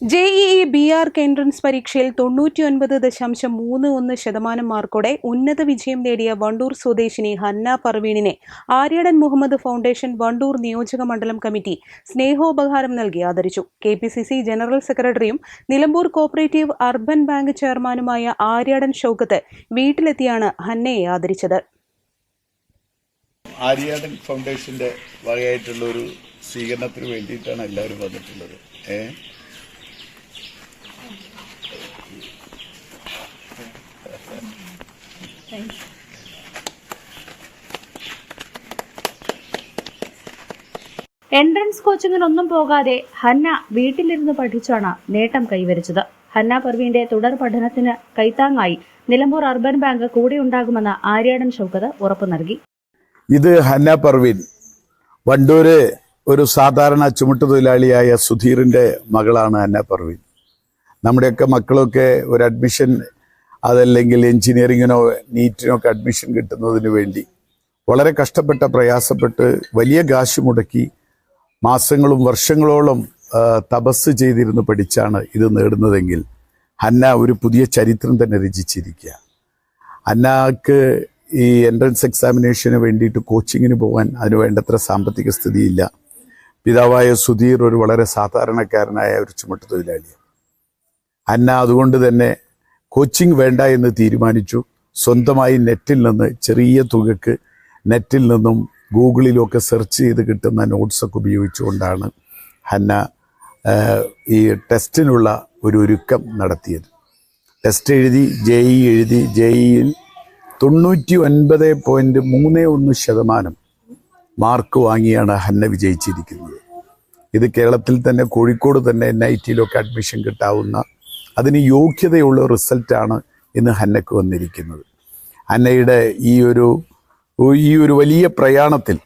JEE B Arch entrance പരീക്ഷയിൽ തൊണ്ണൂറ്റിയൊൻപത് ദശാംശം മൂന്ന് ഒന്ന് ശതമാനം മാർക്കോടെ ഉന്നത വിജയം നേടിയ വണ്ടൂർ സ്വദേശിനി ഹന്ന പർവീണിനെ ആര്യടൻ മുഹമ്മദ് ഫൗണ്ടേഷൻ വണ്ടൂർ നിയോജക മണ്ഡലം കമ്മിറ്റി സ്നേഹോപഹാരം നൽകി ആദരിച്ചു. K P C C general സെക്രട്ടറിയും നിലമ്പൂർ കോപ്പറേറ്റീവ് അർബൻ ബാങ്ക് ചെയർമാനുമായ ആര്യടൻ ഷൗക്കത്ത് വീട്ടിലെത്തിയാണ് ഹന്നയെ ആദരിച്ചത്. ആര്യാടൻ ഫൗണ്ടേഷന്റെ വകയായിട്ടുള്ള ഒരു സ്വീകരണത്തിന് വേണ്ടിയിട്ടാണ് എല്ലാവരും വന്നിട്ടുള്ളത്. എൻട്രൻസ് കോച്ചിങ്ങിനൊന്നും പോകാതെ ഹന്ന വീട്ടിലിരുന്ന് പഠിച്ചാണ് നേട്ടം കൈവരിച്ചത്. ഹന്ന പർവീന്റെ തുടർ പഠനത്തിന് കൈത്താങ്ങായി നിലമ്പൂർ അർബൻ ബാങ്ക് കൂടെ ഉണ്ടാകുമെന്ന് ആര്യാടൻ ഷൗക്കത്ത് ഉറപ്പു നൽകി. ഇത് ഹന്ന പർവീൻ വണ്ടൂര് ഒരു സാധാരണ ചുമട്ടു തൊഴിലാളിയായ സുധീറിന്റെ മകളാണ് ഹന്ന പർവീൻ. നമ്മുടെയൊക്കെ മക്കളൊക്കെ ഒരു അഡ്മിഷൻ അതല്ലെങ്കിൽ എഞ്ചിനീയറിങ്ങിനോ നീറ്റിനോ ഒക്കെ അഡ്മിഷൻ കിട്ടുന്നതിന് വേണ്ടി വളരെ കഷ്ടപ്പെട്ട പ്രയാസപ്പെട്ട് വലിയ കാശ് മുടക്കി മാസങ്ങളും വർഷങ്ങളോളം തപസ് ചെയ്തിരുന്ന് പഠിച്ചാണ് ഇത് നേടുന്നതെങ്കിൽ ഹന്ന ഒരു പുതിയ ചരിത്രം തന്നെ രചിച്ചിരിക്കുക. അന്നാക്ക് ഈ എൻട്രൻസ് എക്സാമിനേഷന് വേണ്ടിയിട്ട് കോച്ചിങ്ങിന് പോകാൻ അതിന് വേണ്ടത്ര സാമ്പത്തിക സ്ഥിതിയില്ല. പിതാവായ സുധീർ ഒരു വളരെ സാധാരണക്കാരനായ ഒരു ചുമട്ട് തൊഴിലാളിയാണ് അന്ന അതുകൊണ്ട് തന്നെ കോച്ചിങ് വേണ്ട എന്ന് തീരുമാനിച്ചു. സ്വന്തമായി നെറ്റിൽ നിന്ന് ചെറിയ തുകക്ക് നെറ്റിൽ നിന്നും ഗൂഗിളിലൊക്കെ സെർച്ച് ചെയ്ത് കിട്ടുന്ന നോട്ട്സൊക്കെ ഉപയോഗിച്ചുകൊണ്ടാണ് ഹന്ന ഈ ടെസ്റ്റിനുള്ള ഒരു ഒരുക്കം നടത്തിയത്. ടെസ്റ്റ് എഴുതി ജെ ഇ എഴുതി ജെ ഇയിൽ തൊണ്ണൂറ്റി ഒൻപത് പോയിന്റ് മൂന്ന് ഒന്ന് ശതമാനം മാർക്ക് വാങ്ങിയാണ് ഹന്ന വിജയിച്ചിരിക്കുന്നത്. ഇത് കേരളത്തിൽ തന്നെ കോഴിക്കോട് തന്നെ എൻ ഐ ടിയിലൊക്കെ അഡ്മിഷൻ കിട്ടാവുന്ന അതിന് യോഗ്യതയുള്ള റിസൾട്ടാണ് ഇന്ന് ഹന്നയ്ക്ക് വന്നിരിക്കുന്നത്. അന്നയുടെ ഈ ഒരു ഈ ഒരു വലിയ പ്രയാണത്തിൽ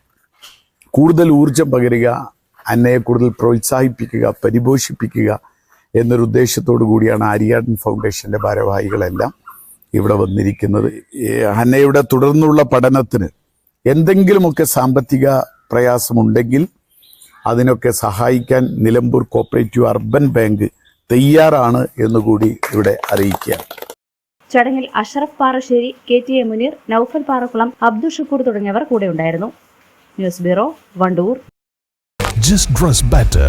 കൂടുതൽ ഊർജം പകരുക അന്നയെ കൂടുതൽ പ്രോത്സാഹിപ്പിക്കുക പരിപോഷിപ്പിക്കുക എന്നൊരു ഉദ്ദേശത്തോടു കൂടിയാണ് ആര്യാടൻ ഫൗണ്ടേഷന്റെ ഭാരവാഹികളെല്ലാം ഇവിടെ വന്നിരിക്കുന്നത്. ഈ ഹന്നയുടെ തുടർന്നുള്ള പഠനത്തിന് എന്തെങ്കിലുമൊക്കെ സാമ്പത്തിക പ്രയാസമുണ്ടെങ്കിൽ അതിനൊക്കെ സഹായിക്കാൻ നിലമ്പൂർ കോപ്പറേറ്റീവ് അർബൻ ബാങ്ക് തയ്യാറാണ് എന്നുകൂടി ഇവിടെ അറിയിക്കുക. ചടങ്ങിൽ Ashraf Parassery K T A Muneer Noufal Parakkulam Abdul Shakkoor തുടങ്ങിയവർ കൂടെ ഉണ്ടായിരുന്നു news bureau Wandoor. Just dress better.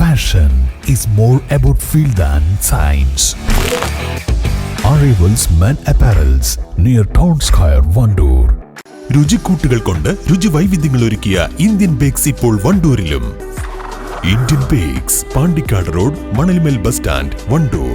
Fashion is more about feel than science. Arrivals Men Apparels near Town Square, Wandoor രുചിക്കൂട്ടുകൾ കൊണ്ട് രുചി വൈവിധ്യങ്ങൾ ഒരുക്കിയ ഇന്ത്യൻ ബേക്സ് ഇപ്പോൾ വണ്ടൂരിലും. Indian bakes Pandikkad road Manalmel bus stand Wandoor